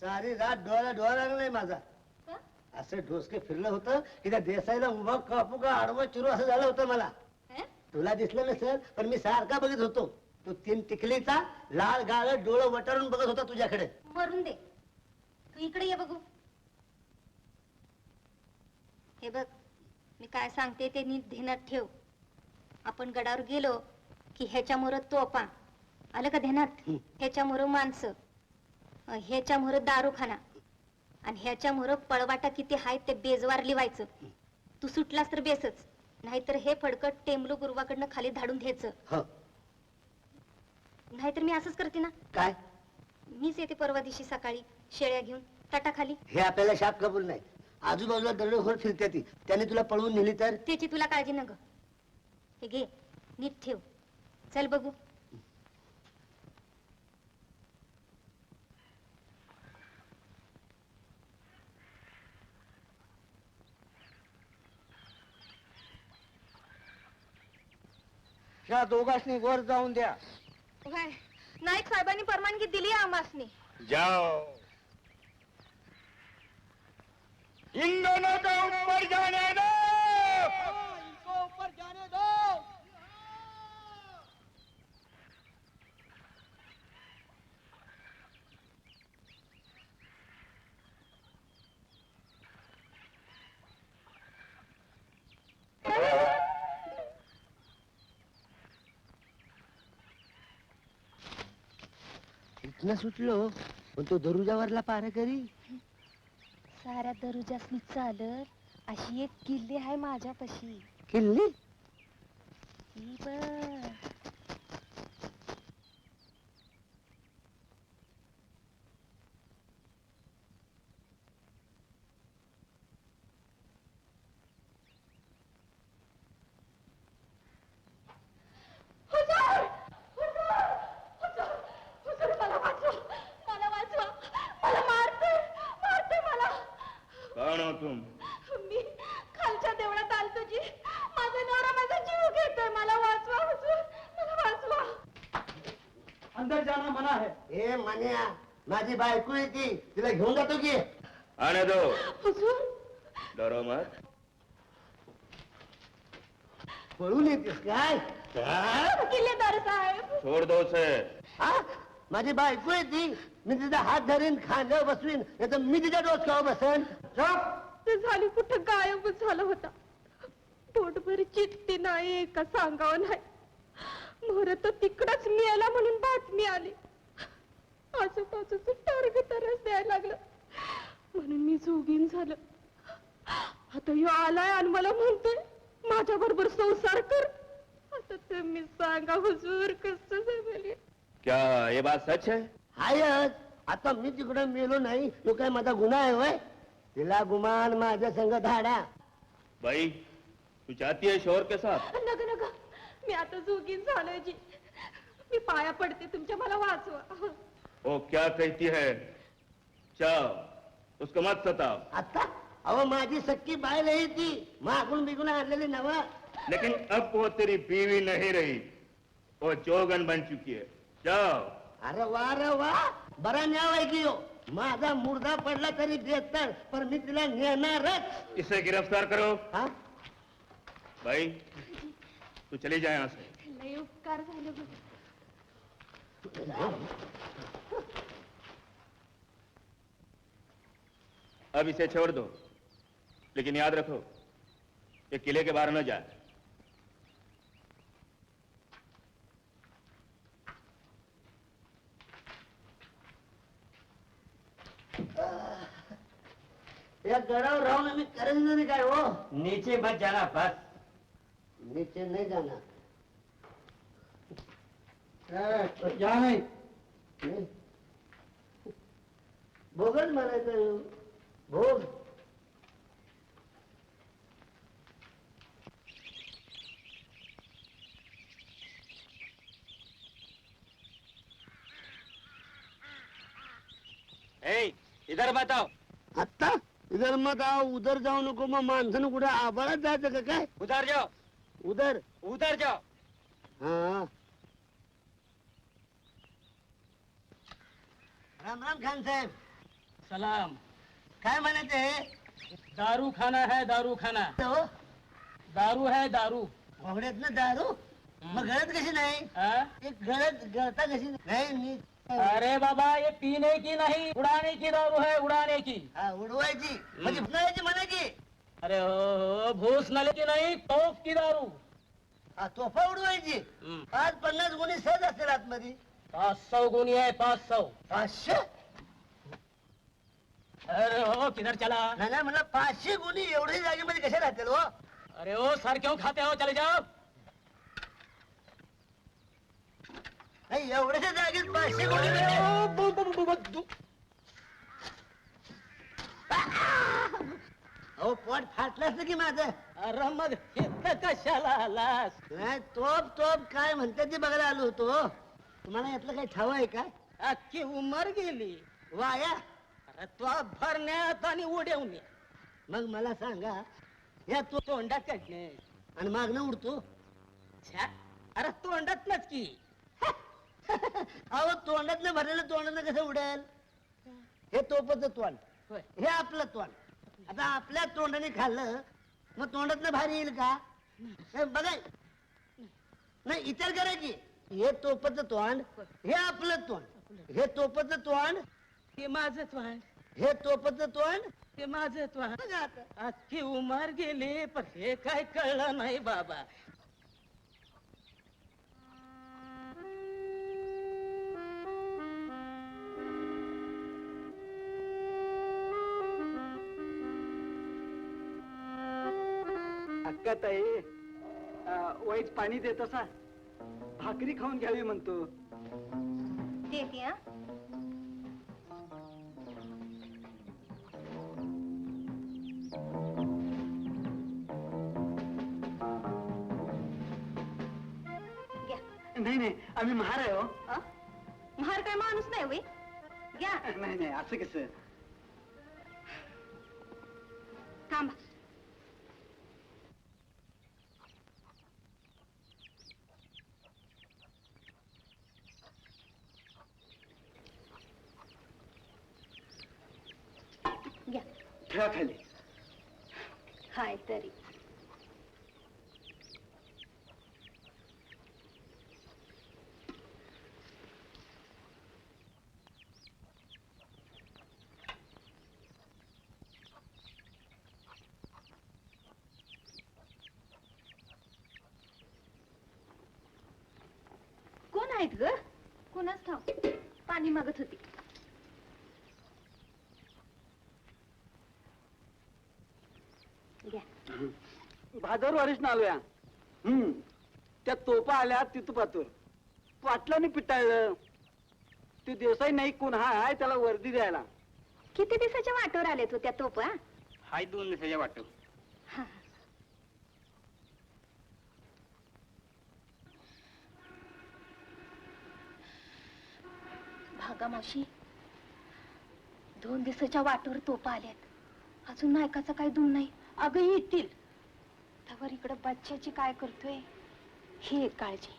सारी रात डोळा लागला नाही माझा. का? असं डोसके फिरलं होतं की त्या देसाईला उभा कापू का आडवं चिरू असं झालं होतं मला. हं? तुला दिसलं नसेल पण मी सारखा बघत होतो. तू तीन टिकलीचा लाल गाळ डोळं वटारून बघत होता तुझ्याकडे. मरून दे. तू इकडे ये बघू. हे बघ मी काय सांगते ते नीट ध्यानात ठेव. आपण गडावर गेलो की ह्याच्यामुळं तोपा आलं का ध्यानात? हं. ह्याच्यामुळं माणसं. ह्याच्यामुळं दारूखाना. आणि ह्याच्यामुळं पळवाटा किती आहेत ते बेजवार लिवायचं. तू सुटलास तर बेसच. नाहीतर हे फडकट टेमलू गुरुवाकडनं खाली धाडून घ्यायचं. हो. नाहीतर मी असंच करते ना. काय? मीच येते परवा दिवशी सकाळी शेळ्या घेऊन ताटाखाली. हे आपल्याला शाप कबूल नाही. आजूबाजूला दरडोखोर फिरते ती. त्याने तुला पळवून नेली तर? त्याची तुला काळजी न ग हे घे नीट ठेव. चल बघू. त्या दोघांनी वर जाऊन द्या. नाईक साहेबांनी परवानगी दिली आमासनी जाओ. इन दोनों को ऊपर जाने दो इथनं सुटलो पण तो दरुजावरला पार करी. साऱ्या दरुजासनी चालत अशी एक किल्ली आहे माझ्यापाशी. किल्ली? ही बघ कौन हो तुम मी खालच्या देवळात आलतो जी माझा नवरा माझा जीव घेतोय मला वाचवा हुजूर मला वाचवा अंदर जाना मना है। ए मन्या माझी बायको आहे ती तिला घेऊन जातो की? आने दो हुजूर. डरो मत. पळून येतेस काय? किल्लेदार साहेब. छोड़ दो उसे. हा? माझी बायको आहे ती मी तिचा हात धरीन खांद्यावर बसवीन नाही तर मी तिच्या डोसक्यावर बसन. चुप. ते झाली कुठं गायबच झाला होता? पोटभर चिठ्ठी नाही का सांगावं नाही. तिकडच मिळाला म्हणून बातमी आली. आजूबाजूच टार्ग तरच द्यायला लागलं. म्हणून मी जोगीन झालं. आता ह्यो आलाय आणि मला म्हणतोय माझ्या बरोबर संसार कर. आता तुम्ही सांगा हुजूर कसं जमेल? हे? क्या ये बात सच है हायच. आता मी तिकडे मेलो नाही तो काय माझा गुन्हा आहे होय? तिला गुमान माझ्या संग धाडा. भाई तू चाहती है शोर के साथ नग नग मी आता जोगीन झालोय जी. मी पाया पडते तुमच्या मला वाचवा. वो क्या कहती है? जाओ उसको मत सताओ आता? अहो माझी सक्की बायल आहे ती मागून बिगून आणलेली नवा. लेकिन अब वो तेरी बीवी नहीं रही. वो जोगन बन चुकी है. जाओ अरे वा रे वा बरा न्याव आहे की हो? माझा मुर्दा पडला तरी बेहतर पर पण मी तिला नेणारच. इसे गिरफ़्तार करो. हा? भाई तू चली जाए यहाँ से। लय उपकार झाले बघ. अब इसे छोड़ दो लेकिन याद रखो ये किले के बाहर न जाए। या गडावर राहून आम्ही करेन नाही काय हो नीचे मत जाना बस। नीचे नाही जाणार. जा नहीं. भोगच म्हणायचं. भोग. ए इधर बताओ आत्ता? इधर मत आओ उधर जाऊ नको मग माणसानं कुठे आबाळात जायचं का काय? उधर जाओ. उधर उधर जाओ. हा. राम राम खान साहेब. सलाम. काय म्हणायचे दारू खाना है दारू खाना. हो दारू है दारू. घोड्यात ना दारू? मग गळत कशी नाही? हाँ? एक गळत गळता कशी नाही? नीट. अरे बाबा ये पीने की नहीं उड़ाने की दारू है उड़ाने की. हा उडवायची. म्हणजे उडवायची म्हणा की अरे हो भूस नले की नहीं तोफ की दारू. हा तोफा उडवायची? हम्म. पाच पन्नास गुणी सहज असतील आतमध्ये. पाँच सौ गुनी है पाँच सौ पाचशे? अरे हो किधर चला नाही नाही म्हणलं पाचशे गुणी एवढी जागेमध्ये कशा राहतील हो? अरे हो सर क्यों खाते हो चले जाओ. नाही जागेत पाचशे गुणी असतं की माझं? अरे मग इथं कशाला आलास? नाही तोप तोप काय म्हणतात ते बघायला आलो होतो. तुम्हाला यातलं काही ठाव आहे का? अख्खी उमर गेली. वाया. अरे तो भरण्यात आणि उडवण्यात मग मला सांगा या तो तोंडात काढणे आणि मागणं उडतो. छ्या, अरे तोंडात की. अहो तोंडातलं भरलेलं तोंडानं कसं उडेल? हे तोपचं तोंड. होय. हे आपलं तोंड. आता आपल्या तोंडाने खाल्लं मग तोंडातलं भारी येईल का? हे बघाय नाही विचार करा की. हे तोपचं तोंड हे आपलं तोंड. हे तोपचं तोंड ते माझंच वाण हे तोपचं तोंड. ते माझंच वाण बघा आता. अख्खी उमर गेली पण हे काय कळलं नाही बाबा. अक्का ताई वाईट पाणी देत असा. भाकरी खाऊन घ्यावी म्हणतो. देते हा? घ्या. नाही नाही आम्ही महार आहे हो. अ? महार काय माणूस नाही होय घ्या. नाही नाही असं कसं थांबा घ्या ठेवा खाली हाय तरी कोण आहेत ग कोणाच ठाव पाणी मागत होती घ्या भादर वारीस आलोया हम्म. त्या तोपा आल्या तिथपातूर पाटलाने पिटाळलं? ते देसाई नाही कोण हा आहे त्याला वर्दी द्यायला. किती दिवसाच्या वाटवर आलेत हो त्या तोपा? हाय दोन दिवसाच्या वाटत भागा मावशी दोन दिवसाच्या वाटेवर तोपा आल्यात अजून नायकाचा काही दूर नाही. अगं येतील. तवर इकडं बच्च्याची काय करतोय? ही एक काळजी.